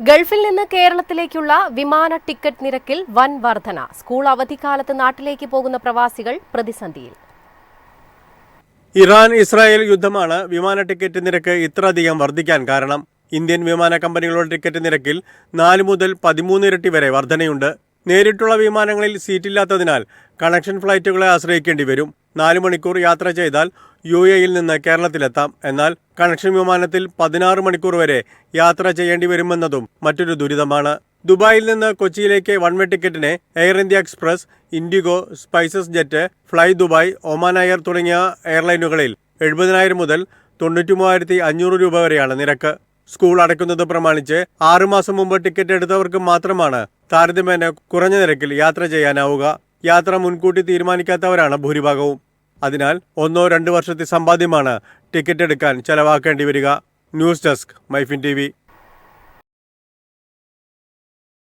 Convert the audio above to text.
ഗൾഫിൽ നിന്ന് കേരളത്തിലേക്കുള്ള വിമാന ടിക്കറ്റ് നിരക്കിൽ വൻ വർധന. സ്കൂൾ അവധിക്കാലത്ത് നാട്ടിലേക്ക് പോകുന്ന പ്രവാസികൾ പ്രതിസന്ധിയിൽ. ഇറാൻ ഇസ്രായേൽ യുദ്ധമാണ് വിമാന ടിക്കറ്റ് നിരക്ക് ഇത്രയധികം വർദ്ധിക്കാൻ കാരണം. ഇന്ത്യൻ വിമാന കമ്പനികളുടെ ടിക്കറ്റ് നിരക്കിൽ നാല് മുതൽ പതിമൂന്ന് ഇരട്ടി വരെ വർധനയുണ്ട്. നേരിട്ടുള്ള വിമാനങ്ങളിൽ സീറ്റില്ലാത്തതിനാൽ കണക്ഷൻ ഫ്ലൈറ്റുകളെ ആശ്രയിക്കേണ്ടി വരും. നാല് മണിക്കൂർ യാത്ര ചെയ്താൽ യു എയിൽ നിന്ന് കേരളത്തിലെത്താം. എന്നാൽ കണക്ഷൻ വിമാനത്തിൽ പതിനാറ് മണിക്കൂർ വരെ യാത്ര ചെയ്യേണ്ടി വരുമെന്നതും മറ്റൊരു ദുരിതമാണ്. ദുബായിൽ നിന്ന് കൊച്ചിയിലേക്ക് വൺ വേ ടിക്കറ്റിന് Air India Express IndiGo SpiceJet fly Dubai Oman Air തുടങ്ങിയ എയർലൈനുകളിൽ എഴുപതിനായിരം മുതൽ തൊണ്ണൂറ്റി മൂവായിരത്തി അഞ്ഞൂറ് രൂപ വരെയാണ് നിരക്ക്. സ്കൂൾ അടയ്ക്കുന്നത് പ്രമാണിച്ച് ആറുമാസം മുമ്പ് ടിക്കറ്റ് എടുത്തവർക്ക് മാത്രമാണ് താരതമ്യേന കുറഞ്ഞ നിരക്കിൽ യാത്ര ചെയ്യാനാവുക. യാത്ര മുൻകൂട്ടി തീരുമാനിക്കാത്തവരാണ് ഭൂരിഭാഗവും. അതിനാൽ ഒന്നോ രണ്ടോ വർഷത്തെ സമ്പാദ്യമാണ് ടിക്കറ്റ് എടുക്കാൻ ചെലവാക്കേണ്ടി വരിക. News desk MyFin T